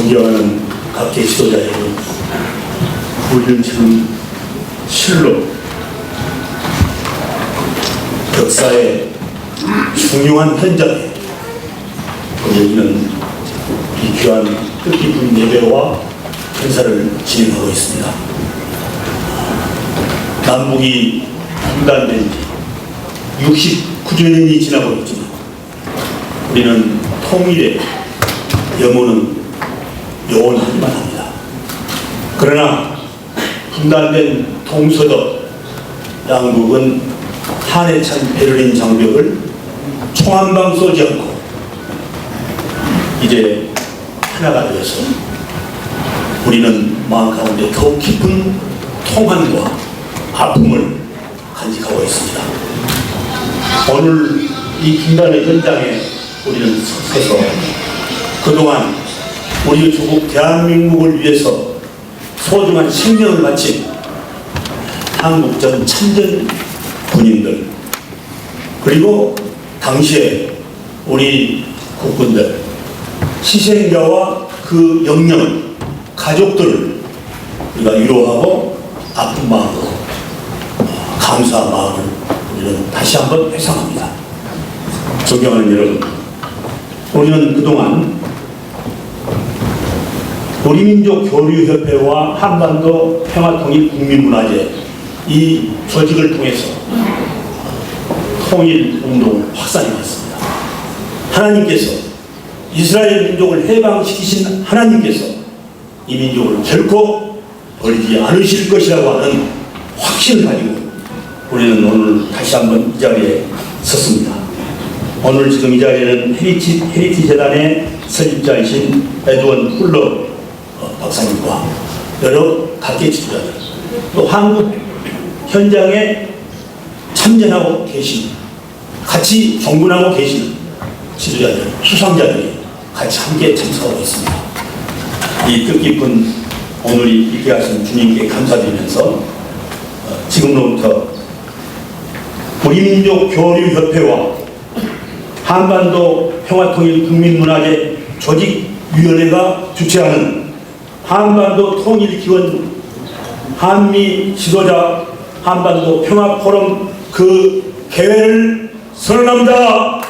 존경하는 각계 지도자 여러분, 우리는 지금 실로 역사의 중요한 현장에 여기는 이 귀한 뜻깊은 예배와 행사를 진행하고 있습니다. 남북이 분단된 지 69년이 지나고 있지만 우리는 통일의 염원은 영원하기만 합니다. 그러나 분단된 동서도 양국은 한해 찬 베를린 장벽을 총 한 방 쏘지 않고 이제 하나가 되어서 우리는 마음 가운데 더욱 깊은 통한과 아픔을 간직하고 있습니다. 오늘 이 분단의 현장에 우리는 서서 그동안 우리 조국 대한민국을 위해서 소중한 생명을 바친 한국 전 참전 군인들 그리고 당시에 우리 국군들 희생자와 그 영령을 가족들을 우리가 위로하고 아픈 마음으로 어, 감사한 마음을 우리는 다시 한번 회상합니다. 존경하는 여러분, 우리는 그동안 우리민족 교류협회와 한반도 평화통일 국민문화제 이 조직을 통해서 통일 운동을 확산해 왔습니다. 하나님께서 이스라엘 민족을 해방시키신 하나님께서 이 민족을 결코 버리지 않으실 것이라고 하는 확신을 가지고 우리는 오늘 다시 한번 이 자리에 섰습니다. 오늘 지금 이 자리에는 헤리티, 헤리티 재단의 설립자이신 에드원 훌러 어, 박사님과 여러 각계 지도자들 또 한국 현장에 참전하고 계신 같이 정군하고 계시는 지도자들, 수상자들이 같이 함께 참석하고 있습니다. 이 뜻깊은 오늘이 있게 하신 주님께 감사드리면서 어, 지금로부터 우리 민족 교류협회와 한반도 평화통일 국민문화재 조직위원회가 주최하는 한반도 통일 기원 한미 지도자 한반도 평화 포럼 그 개회를 선언합니다.